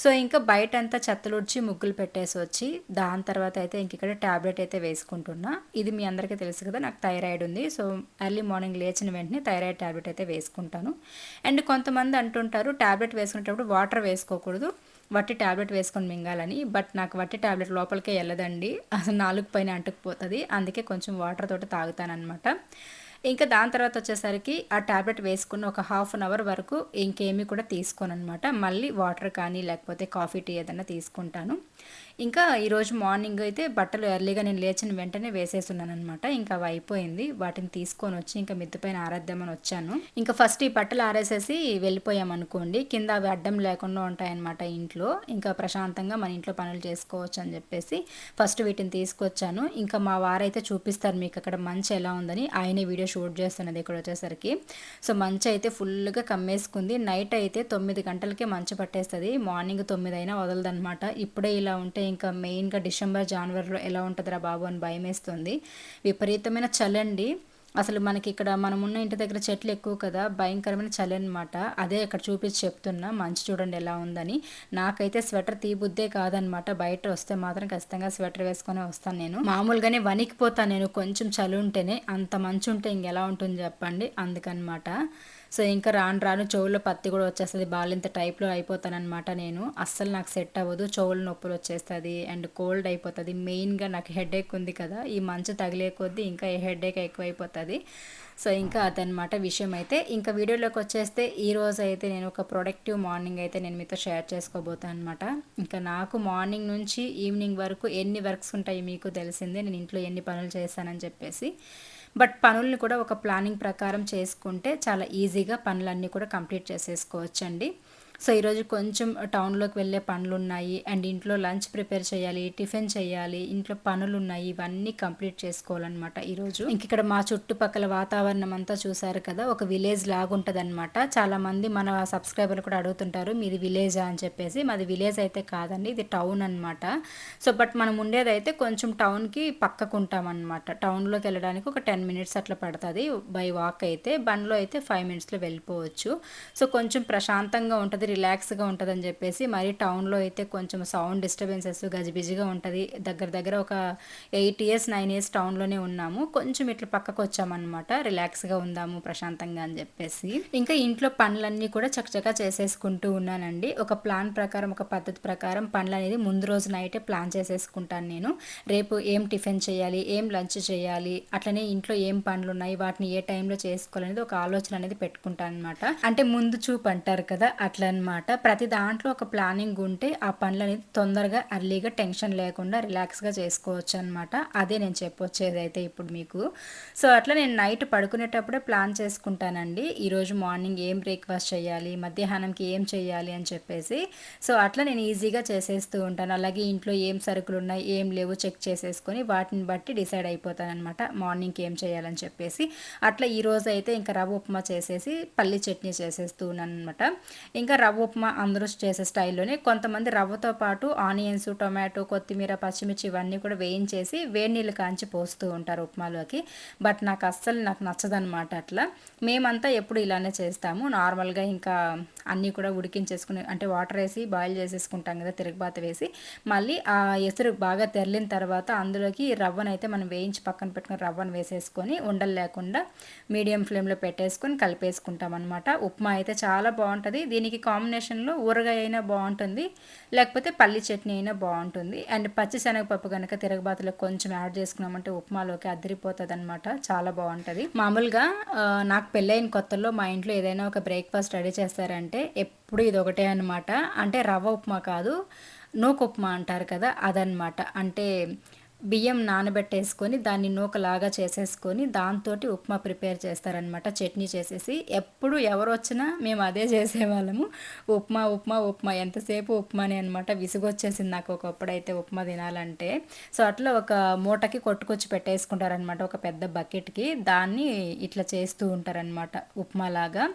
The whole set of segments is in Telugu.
సో ఇంకా బయట అంతా చెత్తలుడ్చి ముగ్గులు పెట్టేసి వచ్చి దాని తర్వాత అయితే ఇంక ఇక్కడ ట్యాబ్లెట్ అయితే వేసుకుంటున్నా. ఇది మీ అందరికీ తెలుసు కదా నాకు థైరాయిడ్ ఉంది. సో ఎర్లీ మార్నింగ్ లేచిన వెంటనే థైరాయిడ్ ట్యాబ్లెట్ అయితే వేసుకుంటాను. అండ్ కొంతమంది అంటుంటారు ట్యాబ్లెట్ వేసుకునేటప్పుడు వాటర్ వేసుకోకూడదు. వట్టి ట్యాబ్లెట్ వేసుకొని మింగాలని. బట్ నాకు వట్టి ట్యాబ్లెట్ లోపలికే వెళ్ళదండి అసలు నాలుగు పైన అంటుకుపోతుంది. అందుకే కొంచెం వాటర్ తోటి తాగుతానమాట ఇంకా దాని తర్వాత వచ్చేసరికి ఆ ట్యాబ్లెట్ వేసుకున్న ఒక హాఫ్ అన్ అవర్ వరకు ఇంకేమీ కూడా తీసుకోను అనమాట మళ్ళీ వాటర్ కానీ లేకపోతే కాఫీ టీ ఏదైనా తీసుకుంటాను. ఇంకా ఈరోజు మార్నింగ్ అయితే బట్టలు ఎర్లీగా నేను లేచిన వెంటనే వేసేస్తున్నాను అనమాట ఇంకా అవి అయిపోయింది. వాటిని తీసుకొని వచ్చి ఇంకా మిద్దపైన ఆరేద్దామని వచ్చాను. ఇంకా ఫస్ట్ ఈ బట్టలు ఆరేసేసి వెళ్ళిపోయాం అనుకోండి కింద అవి అడ్డం లేకుండా ఉంటాయన్నమాట ఇంట్లో. ఇంకా ప్రశాంతంగా మన ఇంట్లో పనులు చేసుకోవచ్చు అని చెప్పేసి ఫస్ట్ వీటిని తీసుకొచ్చాను. ఇంకా మా వారైతే చూపిస్తారు మీకు అక్కడ మంచి ఎలా ఉందని. ఆయనే వీడియో షూట్ చేస్తున్నది ఇక్కడ వచ్చేసరికి. సో మంచి అయితే ఫుల్గా కమ్మేసుకుంది. నైట్ అయితే తొమ్మిది గంటలకే మంచు పట్టేస్తుంది. మార్నింగ్ తొమ్మిది అయినా వదలదనమాట ఇప్పుడే ఇలా ఉంటే ఇంకా మెయిన్గా డిసెంబర్ జనవరిలో ఎలా ఉంటుందిరా బాబు అని భయం వేస్తుంది విపరీతమైన చలండి. అసలు మనకి ఇక్కడ మనం ఉన్న ఇంటి దగ్గర చెట్లు ఎక్కువ కదా భయంకరమైన చలి అనమాట అదే ఇక్కడ చూపించి చెప్తున్నా మంచి చూడండి ఎలా ఉందని. నాకైతే స్వెటర్ తీబుద్దే కాదనమాట. బయట వస్తే మాత్రం ఖచ్చితంగా స్వెటర్ వేసుకొని వస్తాను నేను. మామూలుగానే వణికిపోతాను నేను కొంచెం చలి ఉంటేనే. అంత మంచు ఉంటే ఇంకెలా ఉంటుంది చెప్పండి. అందుకనమాట. సో ఇంకా రాను రాను చెవుల్లో పత్తి కూడా వచ్చేస్తుంది. బాలింత టైప్లో అయిపోతానమాట నేను. అస్సలు నాకు సెట్ అవ్వదు. చెవులు నొప్పులు వచ్చేస్తుంది అండ్ కోల్డ్ అయిపోతుంది. మెయిన్గా నాకు హెడేక్ ఉంది కదా ఈ మంచు తగిలే కొద్దీ ఇంకా హెడేక్ ఎక్కువ అయిపోతుంది సో ఇంకా అదనమాట విషయం అయితే. ఇంకా వీడియోలోకి వచ్చేస్తే ఈ రోజు అయితే నేను ఒక ప్రొడక్టివ్ మార్నింగ్ అయితే నేను మీతో షేర్ చేసుకోబోతాను అనమాట ఇంకా నాకు మార్నింగ్ నుంచి ఈవినింగ్ వరకు ఎన్ని వర్క్స్ ఉంటాయి మీకు తెలిసిందే. నేను ఇంట్లో ఎన్ని పనులు చేస్తానని చెప్పేసి. బట్ పనుల్ని కూడా ఒక ప్లానింగ్ ప్రకారం చేసుకుంటే చాలా ఈజీగా పనులన్నీ కూడా కంప్లీట్ చేసేసుకోవచ్చండి. సో ఈరోజు కొంచెం టౌన్లోకి వెళ్ళే పనులు ఉన్నాయి. అండ్ ఇంట్లో లంచ్ ప్రిపేర్ చేయాలి టిఫిన్ చేయాలి ఇంట్లో పనులు ఉన్నాయి. ఇవన్నీ కంప్లీట్ చేసుకోవాలన్నమాట ఈరోజు ఇంక ఇక్కడ మా చుట్టుపక్కల వాతావరణం అంతా చూసారు కదా ఒక విలేజ్ లాగుంటుంది అనమాట చాలామంది మన సబ్స్క్రైబర్లు కూడా అడుగుతుంటారు మీది విలేజా అని చెప్పేసి. మాది విలేజ్ అయితే కాదండి ఇది టౌన్ అనమాట సో బట్ మనం ఉండేది అయితే కొంచెం టౌన్కి పక్కకు ఉంటామన్నమాట టౌన్లోకి వెళ్ళడానికి ఒక టెన్ మినిట్స్ అట్లా పడుతుంది బై వాక్ అయితే. బండ్లో అయితే ఫైవ్ మినిట్స్లో వెళ్ళిపోవచ్చు. సో కొంచెం ప్రశాంతంగా ఉంటుంది రిలాక్స్గా ఉంటుందని చెప్పేసి మరి టౌన్లో అయితే కొంచెం సౌండ్ డిస్టర్బెన్సెస్ గజిబిజిగా ఉంటుంది. దగ్గర దగ్గర ఒక ఎయిట్ ఇయర్స్ నైన్ ఇయర్స్ టౌన్లోనే ఉన్నాము. కొంచెం ఇట్లా పక్కకు వచ్చామన్నమాట రిలాక్స్గా ఉందాము ప్రశాంతంగా అని చెప్పేసి. ఇంకా ఇంట్లో పనులన్నీ కూడా చకచకా చేసేసుకుంటూ ఉన్నానండి. ఒక ప్లాన్ ప్రకారం ఒక పద్ధతి ప్రకారం పనులు అనేది ముందు రోజు నైటే ప్లాన్ చేసేసుకుంటాను నేను. రేపు ఏం టిఫిన్ చేయాలి ఏం లంచ్ చేయాలి అట్లనే ఇంట్లో ఏం పనులు ఉన్నాయి వాటిని ఏ టైంలో చేసుకోవాలనేది ఒక ఆలోచన అనేది పెట్టుకుంటాను అనమాట అంటే ముందు చూపు అంటారు కదా అట్లా అనమాట ప్రతి దాంట్లో ఒక ప్లానింగ్ ఉంటే ఆ పనులు అనేది తొందరగా అర్లీగా టెన్షన్ లేకుండా రిలాక్స్గా చేసుకోవచ్చు అనమాట అదే నేను చెప్పొచ్చేది అయితే ఇప్పుడు మీకు. సో అట్లా నేను నైట్ పడుకునేటప్పుడే ప్లాన్ చేసుకుంటానండి. ఈరోజు మార్నింగ్ ఏం బ్రేక్ఫాస్ట్ చేయాలి మధ్యాహ్నంకి ఏం చేయాలి అని చెప్పేసి. సో అట్లా నేను ఈజీగా చేసేస్తూ ఉంటాను. అలాగే ఇంట్లో ఏం సరుకులు ఉన్నాయి ఏం లేవు చెక్ చేసేసుకొని వాటిని బట్టి డిసైడ్ అయిపోతానమాట మార్నింగ్కి ఏం చేయాలని చెప్పేసి. అట్లా ఈరోజు అయితే ఇంకా రవ్వ ఉప్మా చేసేసి పల్లి చట్నీ చేసేస్తూ ఉన్నాను అనమాట ఇంకా రవ్వ ఉప్మా అందరూ చేసే స్టైల్లోనే కొంతమంది రవ్వతో పాటు ఆనియన్స్ టొమాటో కొత్తిమీర పచ్చిమిర్చి ఇవన్నీ కూడా వేయించేసి వేడి నీళ్ళు కాంచి పోస్తూ ఉంటారు ఉప్మాలోకి. బట్ నాకు అస్సలు నాకు నచ్చదనమాట అట్లా. మేమంతా ఎప్పుడు ఇలానే చేస్తాము. నార్మల్గా ఇంకా అన్నీ కూడా ఉడికించేసుకుని అంటే వాటర్ వేసి బాయిల్ చేసేసుకుంటాం కదా తిరగబాత వేసి. మళ్ళీ ఆ ఎసురు బాగా తెరలిన తర్వాత అందులోకి రవ్వనైతే మనం వేయించి పక్కన పెట్టుకుని రవ్వను వేసేసుకొని ఉండలు లేకుండా మీడియం ఫ్లేమ్లో పెట్టేసుకొని కలిపేసుకుంటాం అనమాట ఉప్మా అయితే చాలా బాగుంటుంది. దీనికి కాంబినేషన్లో ఊరగాయ అయినా బాగుంటుంది. లేకపోతే పల్లి చట్నీ అయినా బాగుంటుంది. అండ్ పచ్చి శనగపప్పు కనుక తిరగబాతలో కొంచెం యాడ్ చేసుకున్నామంటే ఉప్మాలోకి అదిరిపోతుంది అనమాట చాలా బాగుంటుంది. మామూలుగా నాకు పెళ్ళైన కొత్తలో మా ఇంట్లో ఏదైనా ఒక బ్రేక్ఫాస్ట్ రెడీ చేస్తారంటే ఎప్పుడు ఇది ఒకటే అనమాట అంటే రవ్వ ఉప్మా కాదు నూకు ఉప్మా అంటారు కదా అదనమాట అంటే బియ్యం నానబెట్టేసుకొని దాన్ని నూకలాగా చేసేసుకొని దాంతో ఉప్మా ప్రిపేర్ చేస్తారనమాట చట్నీ చేసేసి ఎప్పుడు ఎవరు వచ్చినా మేము అదే చేసేవాళ్ళము. ఉప్మా ఉప్మా ఉప్మా ఎంతసేపు ఉప్మానే అనమాట విసుగొచ్చేసింది నాకు ఒకప్పుడైతే ఉప్మా తినాలంటే. సో అట్లా ఒక మూటకి కొట్టుకొచ్చి పెట్టేసుకుంటారనమాట ఒక పెద్ద బకెట్కి. దాన్ని ఇట్లా చేస్తూ ఉంటారనమాట ఉప్మా లాగా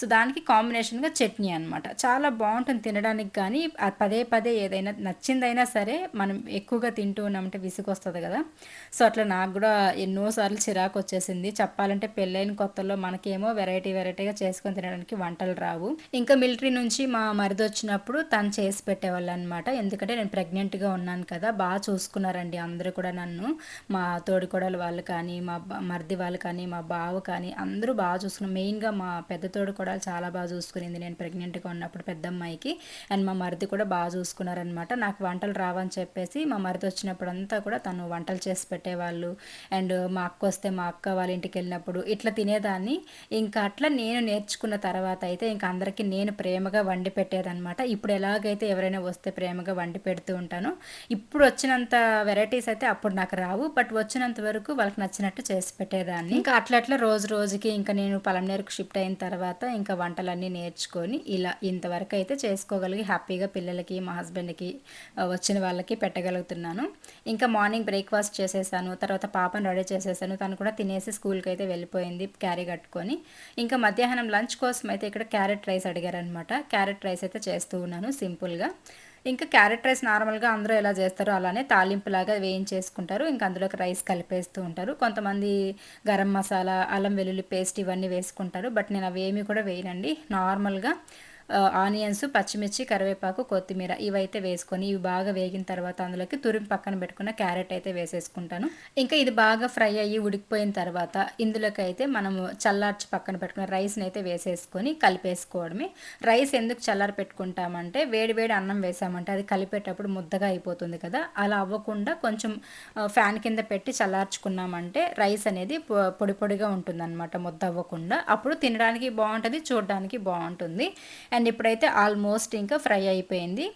సో దానికి కాంబినేషన్గా చట్నీ అనమాట చాలా బాగుంటుంది తినడానికి కానీ. పదే పదే ఏదైనా నచ్చిందైనా సరే మనం ఎక్కువగా తింటూ ఉన్నామంటే విసుగు వస్తుంది కదా. సో అట్లా నాకు కూడా ఎన్నోసార్లు చిరాకు వచ్చేసింది. చెప్పాలంటే పెళ్ళైన కొత్తలో మనకేమో వెరైటీ వెరైటీగా చేసుకొని తినడానికి వంటలు రావు. ఇంకా మిలిటరీ నుంచి మా మరిది వచ్చినప్పుడు తను చేసి పెట్టేవాళ్ళు అనమాట ఎందుకంటే నేను ప్రెగ్నెంట్గా ఉన్నాను కదా బాగా చూసుకున్నారండి అందరూ కూడా నన్ను. మా తోడికోడలు వాళ్ళు కానీ మా మరిది వాళ్ళు కానీ మా బావ కానీ అందరూ బాగా చూసుకున్నారు మెయిన్గా మా పెద్ద తోడికోడలు చాలా బాగా చూసుకునింది. నేను ప్రెగ్నెంట్గా ఉన్నప్పుడు పెద్ద అమ్మాయికి. అండ్ మా మరిది కూడా బాగా చూసుకున్నారనమాట. నాకు వంటలు రావని చెప్పేసి మా మరిది వచ్చినప్పుడు అంతా కూడా తను వంటలు చేసి పెట్టేవాళ్ళు. అండ్ మా అక్క వస్తే మా అక్క వాళ్ళ ఇంటికి వెళ్ళినప్పుడు ఇట్లా తినేదాన్ని. ఇంకా అట్లా నేను నేర్చుకున్న తర్వాత అయితే ఇంకా అందరికీ నేను ప్రేమగా వండి పెట్టేదనమాట ఇప్పుడు ఎలాగైతే ఎవరైనా వస్తే ప్రేమగా వండి పెడుతూ ఉంటాను ఇప్పుడు వచ్చినంత వెరైటీస్ అయితే అప్పుడు నాకు రావు. బట్ వచ్చినంత వరకు వాళ్ళకి నచ్చినట్టు చేసి పెట్టేదాన్ని. ఇంకా అట్లా అట్లా రోజు రోజుకి ఇంకా నేను పలమనేరుకు షిఫ్ట్ అయిన తర్వాత ఇంకా వంటలన్నీ నేర్చుకొని ఇలా ఇంతవరకు అయితే చేసుకోగలిగి హ్యాపీగా పిల్లలకి మా హస్బెండ్కి వచ్చిన వాళ్ళకి పెట్టగలుగుతున్నాను. ఇంకా మార్నింగ్ బ్రేక్ఫాస్ట్ చేసేసాను తర్వాత పాపను రెడీ చేసేసాను తను కూడా తినేసి స్కూల్కి అయితే వెళ్ళిపోయింది క్యారీ కట్టుకొని. ఇంకా మధ్యాహ్నం లంచ్ కోసం అయితే ఇక్కడ క్యారెట్ రైస్ అడిగారనమాట క్యారెట్ రైస్ అయితే చేస్తూ ఉన్నాను సింపుల్గా. ఇంకా క్యారెట్ రైస్ నార్మల్గా అందరూ ఎలా చేస్తారో అలానే తాలింపులాగా వేయించేసుకుంటారు. ఇంకా అందులోకి రైస్ కలిపేస్తూ ఉంటారు. కొంతమంది గరం మసాలా అల్లం వెల్లుల్లి పేస్ట్ ఇవన్నీ వేసుకుంటారు. బట్ నేను అవి ఏమీ కూడా వేయనండి. నార్మల్గా ఆనియన్స్ పచ్చిమిర్చి కరివేపాకు కొత్తిమీర ఇవైతే వేసుకొని ఇవి బాగా వేగిన తర్వాత అందులోకి తురిమి పక్కన పెట్టుకున్న క్యారెట్ అయితే వేసేసుకుంటాను. ఇంకా ఇది బాగా ఫ్రై అయ్యి ఉడికిపోయిన తర్వాత ఇందులోకి అయితే మనము చల్లార్చి పక్కన పెట్టుకున్న రైస్ని అయితే వేసేసుకొని కలిపేసుకోవడమే. రైస్ ఎందుకు చల్లారి పెట్టుకుంటామంటే వేడి వేడి అన్నం వేసామంటే అది కలిపేటప్పుడు ముద్దగా అయిపోతుంది కదా. అలా అవ్వకుండా కొంచెం ఫ్యాన్ కింద పెట్టి చల్లార్చుకున్నామంటే రైస్ అనేది పొడి పొడిగా ఉంటుంది అనమాట ముద్ద అవ్వకుండా. అప్పుడు తినడానికి బాగుంటుంది చూడడానికి బాగుంటుంది. అండ్ ఇప్పుడైతే ఆల్మోస్ట్ ఇంకా ఫ్రై అయిపోయింది.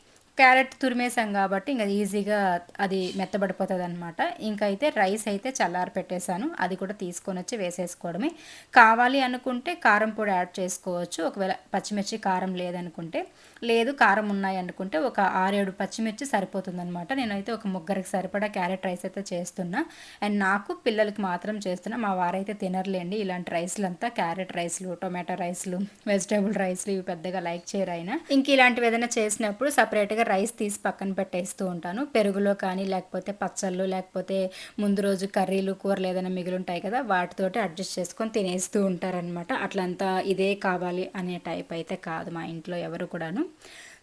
క్యారెట్ తురిమేసాం కాబట్టి ఇంకా ఈజీగా అది మెత్తబడిపోతుంది అనమాట ఇంకా అయితే రైస్ అయితే చల్లారి పెట్టేశాను. అది కూడా తీసుకొని వచ్చి వేసేసుకోవడమే. కావాలి అనుకుంటే కారం పొడి యాడ్ చేసుకోవచ్చు. ఒకవేళ పచ్చిమిర్చి కారం లేదనుకుంటే లేదు కారం ఉన్నాయి అనుకుంటే ఒక ఆరేడు పచ్చిమిర్చి సరిపోతుందనమాట నేనైతే ఒక ముగ్గురికి సరిపడా క్యారెట్ రైస్ అయితే చేస్తున్నా. అండ్ నాకు పిల్లలకి మాత్రం చేస్తున్నా. మా వారైతే తినర్లేండి. ఇలాంటి రైస్లు అంతా క్యారెట్ రైస్లు టొమాటో రైస్లు వెజిటేబుల్ రైస్లు ఇవి పెద్దగా లైక్ చేయరు అయినా. ఇంక ఇలాంటివి ఏదైనా చేసినప్పుడు సపరేట్గా రైస్ తీసి పక్కన పెట్టేస్తూ ఉంటాను. పెరుగులో కానీ లేకపోతే పచ్చళ్ళు లేకపోతే ముందు రోజు కర్రీలు కూరలు ఏదైనా మిగిలి ఉంటాయి కదా వాటితోటి అడ్జస్ట్ చేసుకొని తినేస్తూ ఉంటారనమాట అట్లంతా ఇదే కావాలి అనే టైప్ అయితే కాదు మా ఇంట్లో ఎవరు కూడాను.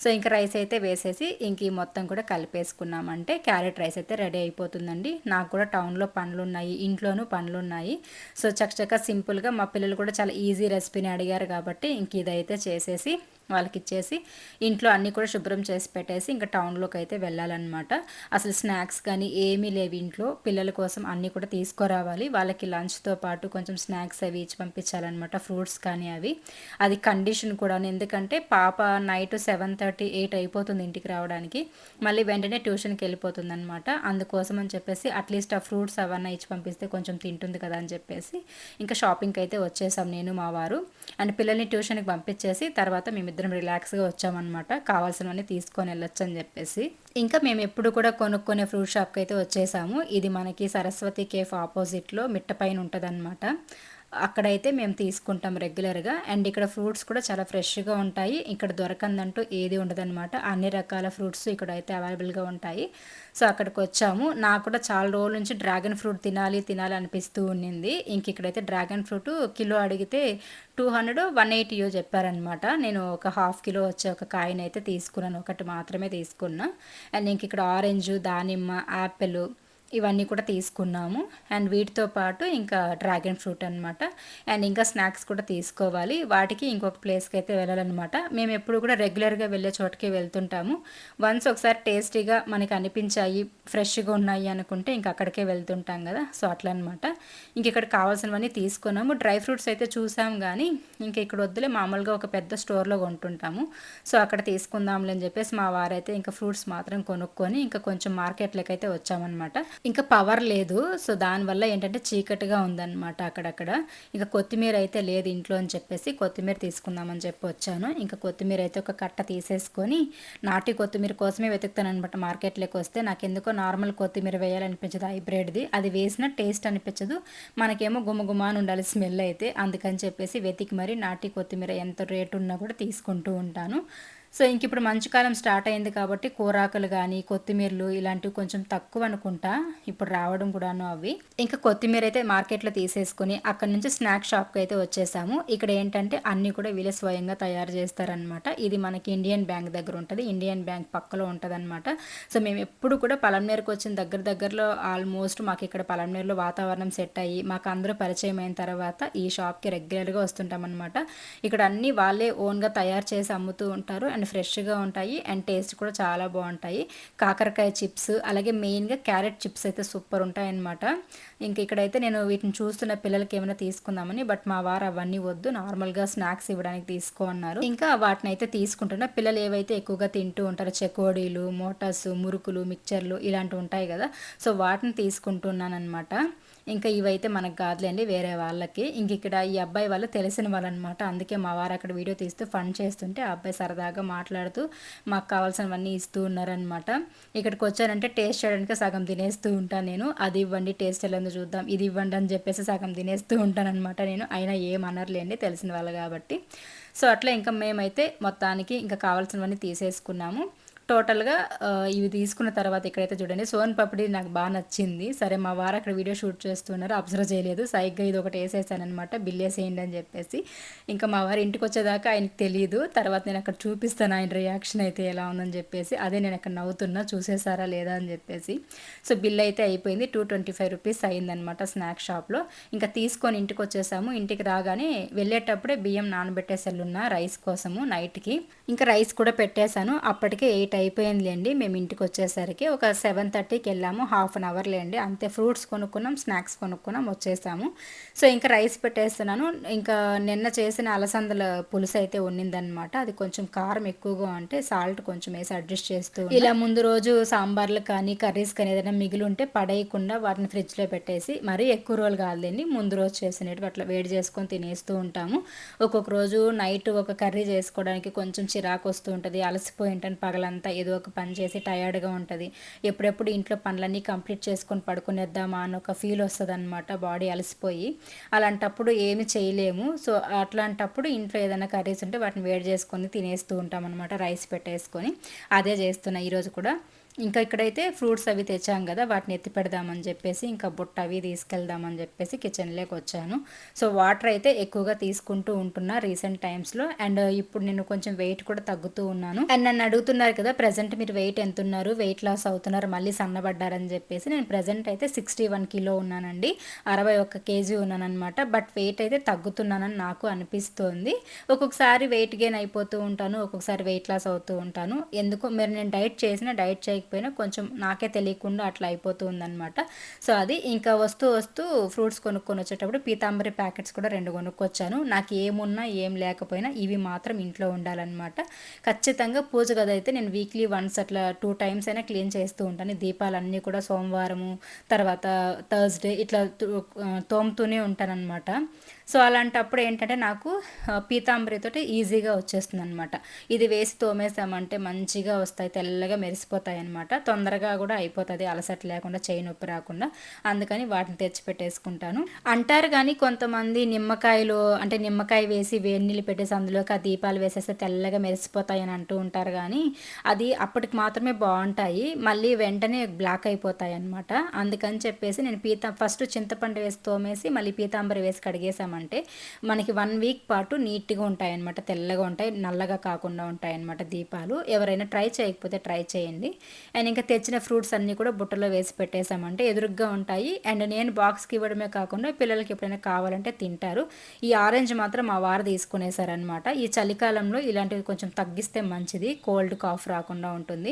సో ఇంకా రైస్ అయితే వేసేసి ఇంక ఈ మొత్తం కూడా కలిపేసుకున్నామంటే క్యారెట్ రైస్ అయితే రెడీ అయిపోతుందండి. నాకు కూడా టౌన్లో పనులు ఉన్నాయి ఇంట్లోనూ పనులు ఉన్నాయి సో చక్కచక్క సింపుల్గా మా పిల్లలు కూడా చాలా ఈజీ రెసిపీని అడిగారు కాబట్టి ఇంక ఇదైతే చేసేసి వాళ్ళకి ఇచ్చేసి ఇంట్లో అన్నీ కూడా శుభ్రం చేసి పెట్టేసి ఇంకా టౌన్లోకి అయితే వెళ్ళాలన్నమాట. అసలు స్నాక్స్ కానీ ఏమీ లేవు ఇంట్లో. పిల్లల కోసం అన్నీ కూడా తీసుకురావాలి. వాళ్ళకి లంచ్తో పాటు కొంచెం స్నాక్స్ అవి ఇచ్చి పంపించాలన్నమాట. ఫ్రూట్స్ కానీ అవి. అది కండిషన్ కూడా ఎందుకంటే పాప నైట్ సెవెన్ థర్టీ ఎయిట్ అయిపోతుంది ఇంటికి రావడానికి. మళ్ళీ వెంటనే ట్యూషన్కి వెళ్ళిపోతుంది అనమాట అందుకోసం అని చెప్పేసి అట్లీస్ట్ ఆ ఫ్రూట్స్ అవన్నీ ఇచ్చి పంపిస్తే కొంచెం తింటుంది కదా అని చెప్పేసి ఇంకా షాపింగ్కి అయితే వచ్చేసాం నేను మా వారు. అండ్ పిల్లల్ని ట్యూషన్కి పంపించేసి తర్వాత మేము మేమిద్దరం రిలాక్స్గా వచ్చామన్నమాట. కావాల్సినవన్నీ తీసుకొని వెళ్ళొచ్చు అని చెప్పేసి. ఇంకా మేము ఎప్పుడు కూడా కొనుక్కునే ఫ్రూట్ షాప్కి అయితే వచ్చేసాము. ఇది మనకి సరస్వతి కేఫ్ ఆపోజిట్లో మిట్ట పైన ఉంటుంది అక్కడైతే మేము తీసుకుంటాం రెగ్యులర్గా. అండ్ ఇక్కడ ఫ్రూట్స్ కూడా చాలా ఫ్రెష్గా ఉంటాయి. ఇక్కడ దొరకందంటూ ఏది ఉండదన్నమాట. అన్ని రకాల ఫ్రూట్స్ ఇక్కడ అయితే అవైలబుల్గా ఉంటాయి. సో అక్కడికి వచ్చాము. నాకు కూడా చాలా రోజుల నుంచి డ్రాగన్ ఫ్రూట్ తినాలి తినాలి అనిపిస్తూ ఉండింది. ఇంక ఇక్కడైతే డ్రాగన్ ఫ్రూట్ కిలో అడిగితే టూ హండ్రెడ్ వన్ ఎయిటీయో చెప్పారనమాట నేను ఒక హాఫ్ కిలో వచ్చే ఒక కాయనైతే తీసుకున్నాను. ఒకటి మాత్రమే తీసుకున్నా. అండ్ ఇంక ఇక్కడ ఆరెంజ్ దానిమ్మ యాపిల్ ఇవన్నీ కూడా తీసుకున్నాము. అండ్ వీటితో పాటు ఇంకా డ్రాగన్ ఫ్రూట్ అనమాట అండ్ ఇంకా స్నాక్స్ కూడా తీసుకోవాలి. వాటికి ఇంకొక ప్లేస్కి అయితే వెళ్ళాలన్నమాట. మేము ఎప్పుడు కూడా రెగ్యులర్గా వెళ్ళే చోటుకి వెళ్తుంటాము. వన్స్ ఒకసారి టేస్టీగా మనకి అనిపించాయి ఫ్రెష్గా ఉన్నాయి అనుకుంటే ఇంక అక్కడికే వెళ్తుంటాం కదా. సో అట్లా అనమాట ఇంక ఇక్కడ కావాల్సినవన్నీ తీసుకున్నాము. డ్రై ఫ్రూట్స్ అయితే చూసాం కానీ ఇంక ఇక్కడ వద్దులే మామూలుగా ఒక పెద్ద స్టోర్లో కొంటుంటాము. సో అక్కడ తీసుకుందాంలే అని చెప్పేసి మా వారైతే ఇంకా ఫ్రూట్స్ మాత్రం కొనుక్కొని ఇంకా కొంచెం మార్కెట్లోకి అయితే వచ్చామన్నమాట. ఇంకా పవర్ లేదు. సో దానివల్ల ఏంటంటే చీకటిగా ఉందన్నమాట అక్కడక్కడ. ఇంకా కొత్తిమీర అయితే లేదు ఇంట్లో అని చెప్పేసి కొత్తిమీర తీసుకుందామని చెప్పి వచ్చాను. ఇంకా కొత్తిమీర అయితే ఒక కట్ట తీసేసుకొని నాటి కొత్తిమీర కోసమే వెతుకుతాను అనమాట మార్కెట్లోకి వస్తే. నాకు ఎందుకో నార్మల్ కొత్తిమీర వేయాలనిపించదు హైబ్రిడ్ది. అది వేసిన టేస్ట్ అనిపించదు. మనకేమో గుమగుమ అని ఉండాలి స్మెల్ అయితే. అందుకని చెప్పేసి వెతికి మరి నాటి కొత్తిమీర ఎంత రేటు ఉన్నా కూడా తీసుకుంటూ ఉంటాను. సో ఇంక ఇప్పుడు మంచుకాలం స్టార్ట్ అయింది కాబట్టి కూరాకులు కానీ కొత్తిమీరలు ఇలాంటివి కొంచెం తక్కువ అనుకుంటా. ఇప్పుడు రావడం కూడాను అవి. ఇంకా కొత్తిమీర అయితే మార్కెట్లో తీసేసుకుని అక్కడ నుంచి స్నాక్ షాప్కి అయితే వచ్చేసాము. ఇక్కడ ఏంటంటే అన్నీ కూడా వీళ్ళే స్వయంగా తయారు చేస్తారనమాట ఇది మనకి ఇండియన్ బ్యాంక్ దగ్గర ఉంటుంది. ఇండియన్ బ్యాంక్ పక్కలో ఉంటుంది అనమాట సో మేము ఎప్పుడు కూడా పలంనేరుకు వచ్చిన దగ్గర దగ్గరలో ఆల్మోస్ట్ మాకు ఇక్కడ పలంనేరులో వాతావరణం సెట్ అయ్యి మాకు అందరూ పరిచయం అయిన తర్వాత ఈ షాప్కి రెగ్యులర్గా వస్తుంటాం అనమాట ఇక్కడ అన్నీ వాళ్ళే ఓన్గా తయారు చేసి అమ్ముతూ ఉంటారు. అండ్ అండ్ ఫ్రెష్గా ఉంటాయి అండ్ టేస్ట్ కూడా చాలా బాగుంటాయి. కాకరకాయ చిప్స్ అలాగే మెయిన్గా క్యారెట్ చిప్స్ అయితే సూపర్ ఉంటాయన్నమాట. ఇంక ఇక్కడైతే నేను వీటిని చూస్తున్న పిల్లలకి ఏమైనా తీసుకుందామని బట్ మా వారు అవన్నీ వద్దు నార్మల్గా స్నాక్స్ ఇవ్వడానికి తీసుకో అన్నారు. ఇంకా వాటిని అయితే తీసుకుంటున్నా. పిల్లలు ఏవైతే ఎక్కువగా తింటూ ఉంటారో చెకోడీలు మోటార్స్ మురుకులు మిక్చర్లు ఇలాంటివి ఉంటాయి కదా సో వాటిని తీసుకుంటున్నాను అనమాట ఇంకా ఇవైతే మనకు కాదులేండి వేరే వాళ్ళకి. ఇంక ఇక్కడ ఈ అబ్బాయి వాళ్ళు తెలిసిన వాళ్ళు అనమాట అందుకే మా వారు అక్కడ వీడియో తీస్తూ ఫండ్ చేస్తుంటే ఆ అబ్బాయి సరదాగా మాట్లాడుతూ మాకు కావాల్సినవన్నీ ఇస్తూ ఉన్నారనమాట. ఇక్కడికి వచ్చానంటే టేస్ట్ చేయడానికి సగం తినేస్తూ ఉంటాను నేను. అది ఇవ్వండి టేస్ట్ ఎలా చూద్దాం. ఇది ఇవ్వండి అని చెప్పేసి సగం తినేస్తూ ఉంటానన్నమాట నేను. అయినా ఏం అనర్లేండి తెలిసిన వాళ్ళు కాబట్టి. సో అట్లా ఇంకా మేమైతే మొత్తానికి ఇంకా కావాల్సినవన్నీ తీసేసుకున్నాము. టోటల్గా ఇవి తీసుకున్న తర్వాత ఇక్కడైతే చూడండి సోన్ పప్పడి నాకు బాగా నచ్చింది. సరే మా వారు అక్కడ వీడియో షూట్ చేస్తున్నారు అబ్జర్వ్ చేయలేదు. సైగ్గా ఇది ఒకటి వేసేసానమాట బిల్ వేసేయండి అని చెప్పేసి. ఇంకా మా వారు ఇంటికి వచ్చేదాకా ఆయనకి తెలియదు తర్వాత నేను అక్కడ చూపిస్తాను ఆయన రియాక్షన్ అయితే ఎలా ఉందని చెప్పేసి. అదే నేను అక్కడ నవ్వుతున్నా చూసేసారా లేదా అని చెప్పేసి. సో బిల్ అయితే అయిపోయింది టూ ట్వంటీ ఫైవ్ రూపీస్ అయిందనమాట స్నాక్ షాప్లో. ఇంకా తీసుకొని ఇంటికి వచ్చేసాము ఇంటికి రాగానే వెళ్ళేటప్పుడే బియ్యం నానబెట్టేసెళ్ళున్నా రైస్ కోసము నైట్కి. ఇంకా రైస్ కూడా పెట్టేశాను. అప్పటికే ఎయిట్ ఎయిట్ అయిపోయిందిలేండి మేము ఇంటికి వచ్చేసరికి ఒక సెవెన్ థర్టీకి వెళ్ళాము. హాఫ్ అన్ అవర్ లేండి అంతే ఫ్రూట్స్ కొనుక్కున్నాం స్నాక్స్ కొనుక్కున్నాం వచ్చేసాము. సో ఇంకా రైస్ పెట్టేస్తున్నాను. ఇంకా నిన్న చేసిన అలసందల పులుసు అయితే ఉన్నిందనమాట అది కొంచెం కారం ఎక్కువగా ఉంటే సాల్ట్ కొంచెం వేసి అడ్జస్ట్ చేస్తూ ఇలా ముందు రోజు సాంబార్లు కానీ కర్రీస్ కానీ ఏదైనా మిగిలి ఉంటే పడేయకుండా వాటిని ఫ్రిడ్జ్లో పెట్టేసి మరీ ఎక్కువ రోజులు కాదులేండి. ముందు రోజు చేసినట్టు అట్లా వేడి చేసుకొని తినేస్తూ ఉంటాము. ఒక్కొక్క రోజు నైట్ ఒక కర్రీ చేసుకోవడానికి కొంచెం చిరాకు వస్తూ ఉంటుంది. అలసిపోయి ఉంటాను పగలంతా. అంతా ఏదో ఒక పని చేసి టయర్డ్గా ఉంటుంది. ఎప్పుడెప్పుడు ఇంట్లో పనులన్నీ కంప్లీట్ చేసుకొని పడుకునేద్దామా అని ఒక ఫీల్ వస్తుంది అనమాట బాడీ అలసిపోయి. అలాంటప్పుడు ఏమి చేయలేము. సో అట్లాంటప్పుడు ఇంట్లో ఏదైనా కర్రీస్ ఉంటే వాటిని వేడి చేసుకొని తినేస్తూ ఉంటాం అనమాట రైస్ పెట్టేసుకొని. అదే చేస్తున్నా ఈరోజు కూడా. ఇంకా ఇక్కడైతే ఫ్రూట్స్ అవి తెచ్చాం కదా వాటిని ఎత్తి పెడదామని చెప్పేసి ఇంకా బుట్ట అవి తీసుకెళ్దామని చెప్పేసి కిచెన్లోకి వచ్చాను. సో వాటర్ అయితే ఎక్కువగా తీసుకుంటూ ఉంటున్నా రీసెంట్ టైమ్స్లో. అండ్ ఇప్పుడు నేను కొంచెం వెయిట్ కూడా తగ్గుతూ ఉన్నాను. అండ్ నన్ను అడుగుతున్నారు కదా ప్రజెంట్ మీరు వెయిట్ ఎంత ఉన్నారు వెయిట్ లాస్ అవుతున్నారు మళ్ళీ సన్నబడ్డారని చెప్పేసి నేను ప్రజెంట్ అయితే సిక్స్టీ వన్ కిలో ఉన్నానండి. అరవై ఒక్క కేజీ ఉన్నాను అనమాట బట్ వెయిట్ అయితే తగ్గుతున్నానని నాకు అనిపిస్తోంది. ఒక్కొక్కసారి వెయిట్ గెయిన్ అయిపోతూ ఉంటాను ఒక్కొక్కసారి వెయిట్ లాస్ అవుతూ ఉంటాను. ఎందుకో మీరు నేను డైట్ చేసిన డైట్ చేయ చేయకపోయినా కొంచెం నాకే తెలియకుండా అట్లా అయిపోతుందన్నమాట. సో అది ఇంకా వస్తూ వస్తూ ఫ్రూట్స్ కొనుక్కొని వచ్చేటప్పుడు పీతాంబరి ప్యాకెట్స్ కూడా రెండు కొనుక్కొచ్చాను. నాకు ఏమున్నా ఏం లేకపోయినా ఇవి మాత్రం ఇంట్లో ఉండాలన్నమాట. ఖచ్చితంగా పూజ గది అయితే నేను వీక్లీ వన్స్ అట్లా టూ టైమ్స్ అయినా క్లీన్ చేస్తూ ఉంటాను. దీపాలన్నీ కూడా సోమవారము తర్వాత థర్స్డే ఇట్లా తోముతూనే ఉంటానన్నమాట. సో అలాంటప్పుడు ఏంటంటే నాకు పీతాంబరితోటి ఈజీగా వచ్చేస్తుంది అనమాట ఇది వేసి తోమేసామంటే మంచిగా వస్తాయి తెల్లగా మెరిసిపోతాయి అనమాట తొందరగా కూడా అయిపోతుంది అలసట లేకుండా చేయి నొప్పి రాకుండా. అందుకని వాటిని తెచ్చిపెట్టేసుకుంటాను. అంటారు కానీ కొంతమంది నిమ్మకాయలు అంటే నిమ్మకాయ వేసి వేడి నీళ్ళు పెట్టేసి అందులోకి ఆ దీపాలు వేసేస్తే తెల్లగా మెరిసిపోతాయి అని అంటూ ఉంటారు కానీ అది అప్పటికి మాత్రమే బాగుంటాయి. మళ్ళీ వెంటనే బ్లాక్ అయిపోతాయి అనమాట అందుకని చెప్పేసి నేను పీతా ఫస్ట్ చింతపండు వేసి తోమేసి మళ్ళీ పీతాంబరి వేసి కడిగేసాము అంటే మనకి వన్ వీక్ పాటు నీట్గా ఉంటాయన్నమాట తెల్లగా ఉంటాయి నల్లగా కాకుండా ఉంటాయన్నమాట దీపాలు. ఎవరైనా ట్రై చేయకపోతే ట్రై చేయండి. అండ్ ఇంకా తెచ్చిన ఫ్రూట్స్ అన్నీ కూడా బుట్టలో వేసి పెట్టేసామంటే ఎదురుగ్గా ఉంటాయి. అండ్ నేను బాక్స్కి ఇవ్వడమే కాకుండా పిల్లలకి ఎప్పుడైనా కావాలంటే తింటారు. ఈ ఆరెంజ్ మాత్రం మా వారు తీసుకునేసారనమాట ఈ చలికాలంలో ఇలాంటివి కొంచెం తగ్గిస్తే మంచిది. కోల్డ్ కాఫ్ రాకుండా ఉంటుంది.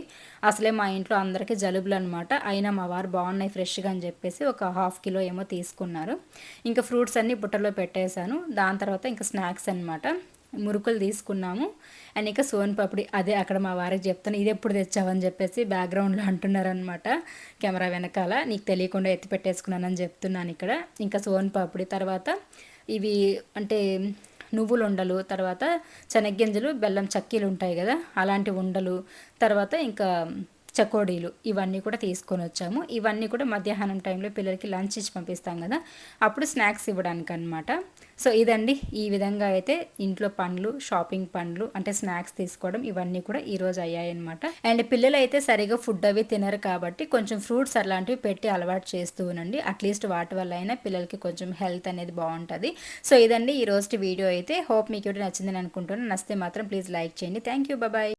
అసలే మా ఇంట్లో అందరికీ జలుబులు అనమాట అయినా మా వారు బాగున్నాయి ఫ్రెష్గా అని చెప్పేసి ఒక హాఫ్ కిలో ఏమో తీసుకున్నారు. ఇంకా ఫ్రూట్స్ అన్నీ బుట్టలో పెట్టి పెట్టేశాను. దాని తర్వాత ఇంకా స్నాక్స్ అనమాట మురుకులు తీసుకున్నాము. అండ్ ఇంకా సోన్ పాపిడి అదే అక్కడ మా వారికి చెప్తాను ఇది ఎప్పుడు తెచ్చావని చెప్పేసి బ్యాక్గ్రౌండ్లో అంటున్నారనమాట కెమెరా వెనకాల. నీకు తెలియకుండా ఎత్తి పెట్టేసుకున్నానని చెప్తున్నాను ఇక్కడ. ఇంకా సోన్ పాపిడి తర్వాత ఇవి అంటే నువ్వులు ఉండలు తర్వాత శనగ్గింజలు బెల్లం చక్కీలు ఉంటాయి కదా అలాంటి ఉండలు తర్వాత ఇంకా చకోడీలు ఇవన్నీ కూడా తీసుకొని వచ్చాము. ఇవన్నీ కూడా మధ్యాహ్నం టైంలో పిల్లలకి లంచ్ ఇచ్చి పంపిస్తాం కదా. అప్పుడు స్నాక్స్ ఇవ్వడానికి అనమాట సో ఇదండి. ఈ విధంగా అయితే ఇంట్లో పండ్లు షాపింగ్ పండ్లు అంటే స్నాక్స్ తీసుకోవడం ఇవన్నీ కూడా ఈరోజు అయ్యాయన్నమాట. అండ్ పిల్లలు అయితే సరిగా ఫుడ్ అవి తినరు కాబట్టి కొంచెం ఫ్రూట్స్ అలాంటివి పెట్టి అలవాటు చేస్తూ ఉండండి అట్లీస్ట్ వాటి వల్ల అయినా పిల్లలకి కొంచెం హెల్త్ అనేది బాగుంటుంది. సో ఇదండి ఈ రోజు వీడియో అయితే. హోప్ మీకు నచ్చిందని అనుకుంటున్నాను. నచ్చితే మాత్రం ప్లీజ్ లైక్ చేయండి. Thank you. బాయ్